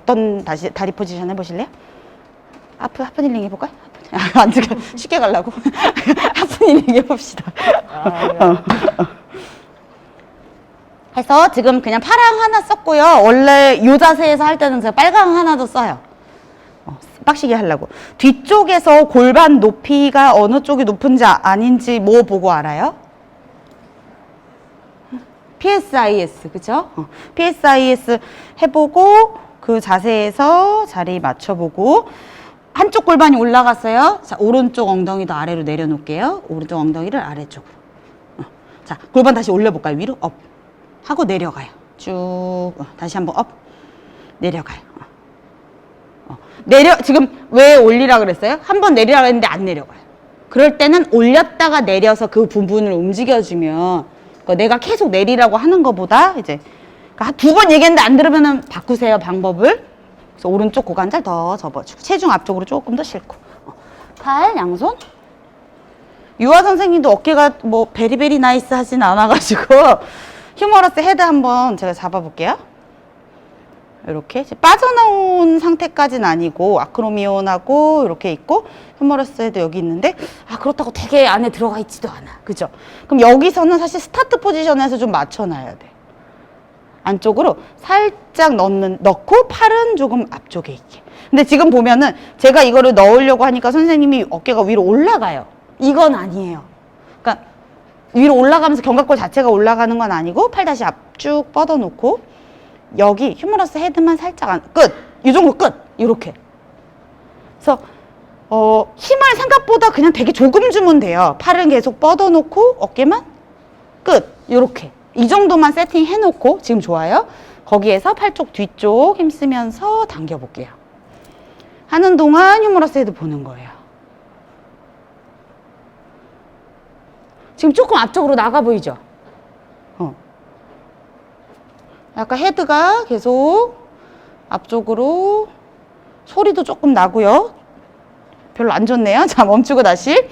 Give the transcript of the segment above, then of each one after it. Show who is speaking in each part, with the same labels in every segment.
Speaker 1: 어떤 다시 다리 포지션 해보실래요? 하프 하프 힐링 아, 안 들어 쉽게 가려고 하프 힐링 해봅시다. 어. 해서 지금 그냥 파랑 하나 썼고요. 원래 이 자세에서 할 때는 제가 빨강 하나도 써요. 어, 빡시게 하려고. 뒤쪽에서 골반 높이가 어느 쪽이 높은지 아- 아닌지 뭐 보고 알아요? PSIS, 그죠? 어, PSIS 해보고 그 자세에서 자리 맞춰보고 한쪽 골반이 올라갔어요. 자, 오른쪽 엉덩이도 아래로 내려놓을게요. 오른쪽 엉덩이를 아래쪽으로. 어, 자, 골반 다시 올려볼까요? 위로 업 하고 내려가요. 쭉 어, 다시 한번 업 내려가요. 어. 어, 내려 지금 왜 올리라 그랬어요? 한 번 내리라 그랬는데 안 내려가요. 그럴 때는 올렸다가 내려서 그 부분을 움직여주면 그러니까 내가 계속 내리라고 하는 것보다 이제 그러니까 두 번 얘기했는데 안 들으면은 바꾸세요 방법을. 그래서 오른쪽 고관절 더 접어주고 체중 앞쪽으로 조금 더 싣고 어. 팔 양손. 유아 선생님도 어깨가 뭐 베리베리 나이스 하진 않아가지고 휴머러스 헤드 한번 제가 잡아볼게요. 이렇게 빠져나온 상태까지는 아니고 아크로미온하고 이렇게 있고 휴머러스 헤드 여기 있는데 아 그렇다고 되게 안에 들어가 있지도 않아 그죠 그럼 여기서는 사실 스타트 포지션에서 좀 맞춰놔야 돼 안쪽으로 살짝 넣는 넣고 팔은 조금 앞쪽에 있게 근데 지금 보면은 제가 이거를 넣으려고 하니까 선생님이 어깨가 위로 올라가요 이건 아니에요 그러니까 위로 올라가면서 견갑골 자체가 올라가는 건 아니고 팔 다시 앞 쭉 뻗어 놓고 여기 휴머러스 헤드만 살짝 안, 끝! 이 정도 끝! 이렇게. 그래서, 어, 힘을 생각보다 그냥 되게 조금 주면 돼요. 팔은 계속 뻗어 놓고, 어깨만 끝! 이렇게. 이 정도만 세팅 해 놓고, 지금 좋아요. 거기에서 팔쪽 뒤쪽 힘쓰면서 당겨 볼게요. 하는 동안 휴머러스 헤드 보는 거예요. 지금 조금 앞쪽으로 나가 보이죠? 어. 약간 헤드가 계속 앞쪽으로 소리도 조금 나고요. 별로 안 좋네요. 자, 멈추고 다시.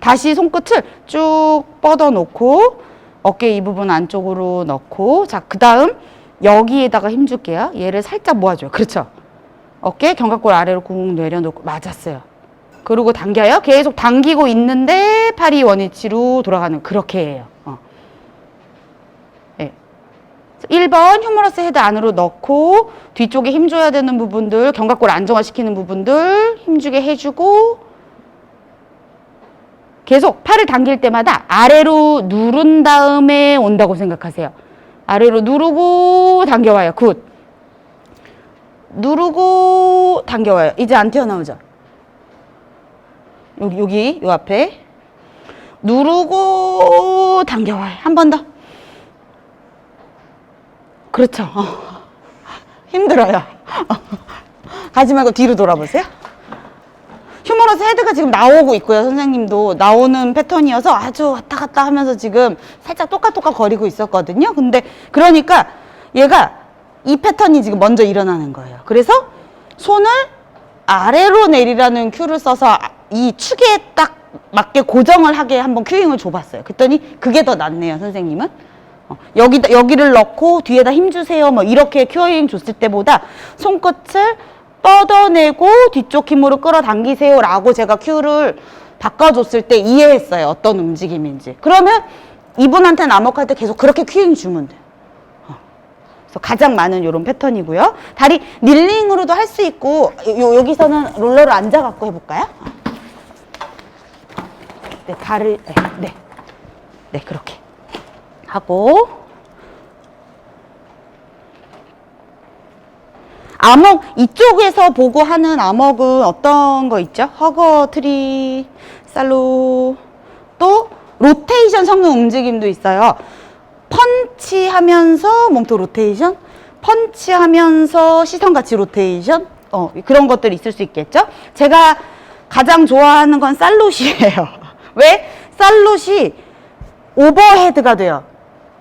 Speaker 1: 다시 손끝을 쭉 뻗어 놓고 어깨 이 부분 안쪽으로 넣고 자, 그 다음 여기에다가 힘 줄게요. 얘를 살짝 모아줘요. 그렇죠? 어깨 견갑골 아래로 쿵 내려놓고 맞았어요. 그리고 당겨요. 계속 당기고 있는데 팔이 원위치로 돌아가는 그렇게 해요. 어. 예. 1번 휴머러스 헤드 안으로 넣고 뒤쪽에 힘줘야 되는 부분들 견갑골 안정화시키는 부분들 힘주게 해주고 계속 팔을 당길 때마다 아래로 누른 다음에 온다고 생각하세요. 아래로 누르고 당겨와요. 굿. 누르고 당겨와요. 이제 안 튀어나오죠? 여기, 여기, 요 앞에. 누르고 당겨와요. 한 번 더. 그렇죠. 어. 힘들어요. 가지 말고 뒤로 돌아보세요. 휴머러스 헤드가 지금 나오고 있고요. 선생님도 나오는 패턴이어서 아주 왔다 갔다 하면서 지금 살짝 똑같똑같 거리고 있었거든요. 근데 그러니까 얘가 이 패턴이 지금 먼저 일어나는 거예요. 그래서 손을 아래로 내리라는 큐를 써서 아- 이 축에 딱 맞게 고정을 하게 한번 큐잉을 줘봤어요. 그랬더니 그게 더 낫네요, 선생님은. 어, 여기다 여기를 넣고 뒤에다 힘 주세요. 뭐 이렇게 큐잉 줬을 때보다 손끝을 뻗어내고 뒤쪽 힘으로 끌어당기세요 라고 제가 큐를 바꿔줬을 때 이해했어요. 어떤 움직임인지. 그러면 이분한테는 암호할 때 계속 그렇게 큐잉 주면 돼요. 어. 그래서 가장 많은 이런 패턴이고요. 다리 닐링으로도 할 수 있고 요, 여기서는 롤러를 앉아갖고 해볼까요? 네, 발을 네, 네, 네 그렇게 하고 암흑 이쪽에서 보고 하는 암흑은 어떤 거 있죠? 허거 트리 살로 또 로테이션 성능 움직임도 있어요. 펀치하면서 몸통 로테이션, 펀치하면서 시선 같이 로테이션, 어 그런 것들이 있을 수 있겠죠. 제가 가장 좋아하는 건 살롯이에요. 왜? 살롯이 오버헤드가 돼요.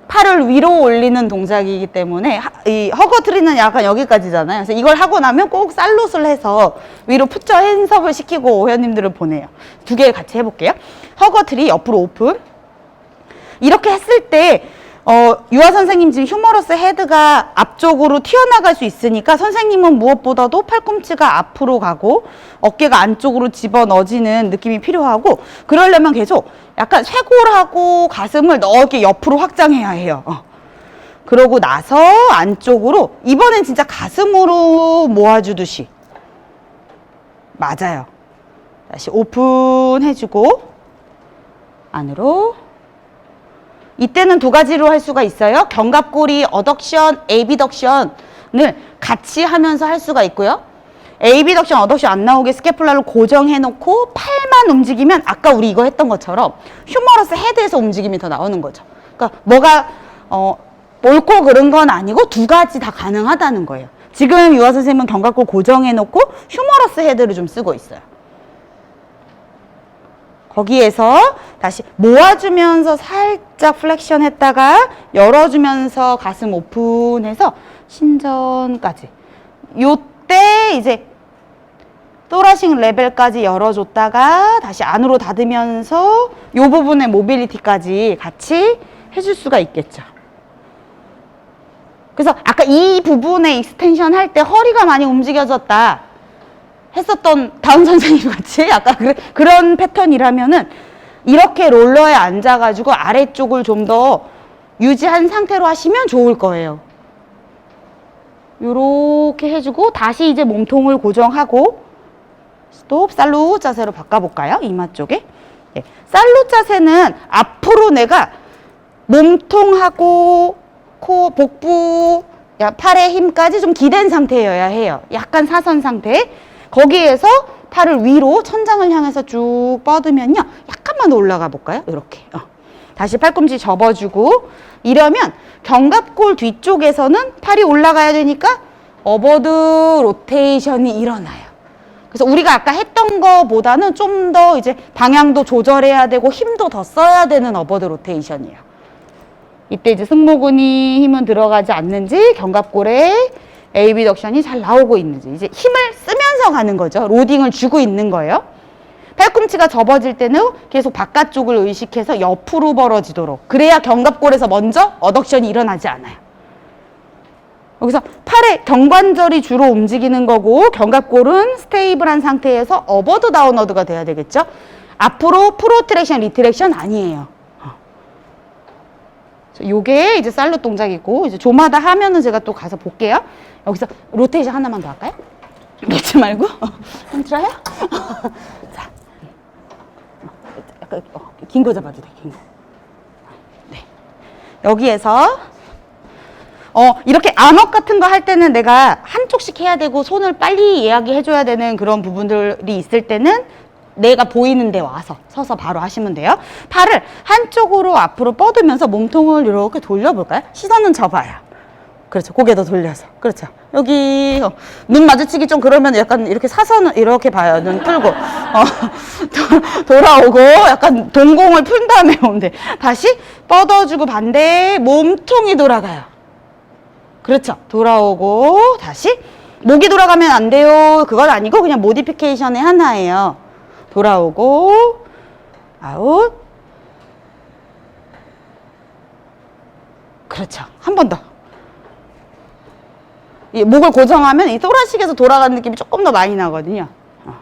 Speaker 1: 팔을 위로 올리는 동작이기 때문에 하- 이 허거트리는 약간 여기까지잖아요. 그래서 이걸 하고 나면 꼭 살롯을 해서 위로 푸처 핸섭을 시키고 회원님들을 보내요. 두 개 같이 해볼게요. 허거트리 옆으로 오픈. 이렇게 했을 때 어, 유아 선생님 지금 휴머러스 헤드가 앞쪽으로 튀어나갈 수 있으니까 선생님은 무엇보다도 팔꿈치가 앞으로 가고 어깨가 안쪽으로 집어 넣어지는 느낌이 필요하고 그러려면 계속 약간 쇄골하고 가슴을 넓게 옆으로 확장해야 해요. 어. 그러고 나서 안쪽으로 이번엔 진짜 가슴으로 모아주듯이 맞아요. 다시 오픈해주고 안으로 이때는 두 가지로 할 수가 있어요. 견갑골이 어덕션, 에비덕션을 같이 하면서 할 수가 있고요. 에비덕션, 어덕션 안 나오게 스캐플라를 고정해 놓고 팔만 움직이면 아까 우리 이거 했던 것처럼 휴머러스 헤드에서 움직임이 더 나오는 거죠. 그러니까 뭐가 어 옳고 그른 건 아니고 두 가지 다 가능하다는 거예요. 지금 유아 선생님은 견갑골 고정해 놓고 휴머러스 헤드를 좀 쓰고 있어요. 거기에서 다시 모아주면서 살짝 플렉션 했다가 열어주면서 가슴 오픈해서 신전까지. 요때 이제 또라싱 레벨까지 열어줬다가 다시 안으로 닫으면서 요 부분의 모빌리티까지 같이 해줄 수가 있겠죠. 그래서 아까 이 부분의 익스텐션 할 때 허리가 많이 움직여졌다. 했었던 다음 선생님 같이 약간 그, 그런 패턴이라면은 이렇게 롤러에 앉아가지고 아래쪽을 좀 더 유지한 상태로 하시면 좋을 거예요. 요렇게 해주고 다시 이제 몸통을 고정하고 스톱 살루 자세로 바꿔볼까요? 이마 쪽에. 네. 살루 자세는 앞으로 내가 몸통하고 코, 복부, 야, 팔의 힘까지 좀 기댄 상태여야 해요. 약간 사선 상태. 거기에서 팔을 위로 천장을 향해서 쭉 뻗으면요. 약간만 더 올라가 볼까요? 이렇게. 어. 다시 팔꿈치 접어주고 이러면 견갑골 뒤쪽에서는 팔이 올라가야 되니까 어버드 로테이션이 일어나요. 그래서 우리가 아까 했던 거보다는 좀 더 이제 방향도 조절해야 되고 힘도 더 써야 되는 어버드 로테이션이에요. 이때 이제 승모근이 힘은 들어가지 않는지 견갑골에 에이비덕션이 잘 나오고 있는지 이제 힘을 쓰면 서 가는 거죠. 로딩을 주고 있는 거예요. 팔꿈치가 접어질 때는 계속 바깥쪽을 의식해서 옆으로 벌어지도록 그래야 견갑골에서 먼저 어덕션이 일어나지 않아요. 여기서 팔의 경관절이 주로 움직이는 거고 견갑골은 스테이블한 상태에서 어버드 다운어드가 돼야 되겠죠. 앞으로 프로트랙션, 리트랙션 아니에요. 요게 이제 살로 동작이고 이제 조마다 하면은 제가 또 가서 볼게요. 여기서 로테이션 하나만 더 할까요? 놓지 말고 힘들어요? 자, 약간 어, 긴거 잡아도 돼. 긴 거. 네. 여기에서 어 이렇게 암흑 같은 거 할 때는 내가 한쪽씩 해야 되고 손을 빨리 이야기해 줘야 되는 그런 부분들이 있을 때는 내가 보이는 데 와서 서서 바로 하시면 돼요. 팔을 한쪽으로 앞으로 뻗으면서 몸통을 이렇게 돌려볼까요? 시선은 접어요. 그렇죠. 고개도 돌려서. 그렇죠. 여기 어, 눈 마주치기 좀 그러면 약간 이렇게 사선을 이렇게 봐요. 눈 풀고 어, 도- 돌아오고 약간 동공을 푼 다음에 오는데 다시 뻗어주고 반대 몸통이 돌아가요. 그렇죠. 돌아오고 다시 목이 돌아가면 안 돼요. 그건 아니고 그냥 모디피케이션의 하나예요. 돌아오고 아웃. 그렇죠. 한 번 더. 이 목을 고정하면 이 또라식에서 돌아가는 느낌이 조금 더 많이 나거든요. 어.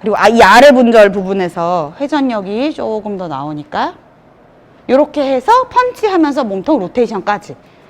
Speaker 1: 그리고 아, 이 아래 분절 부분에서 회전력이 조금 더 나오니까 이렇게 해서 펀치하면서 몸통 로테이션까지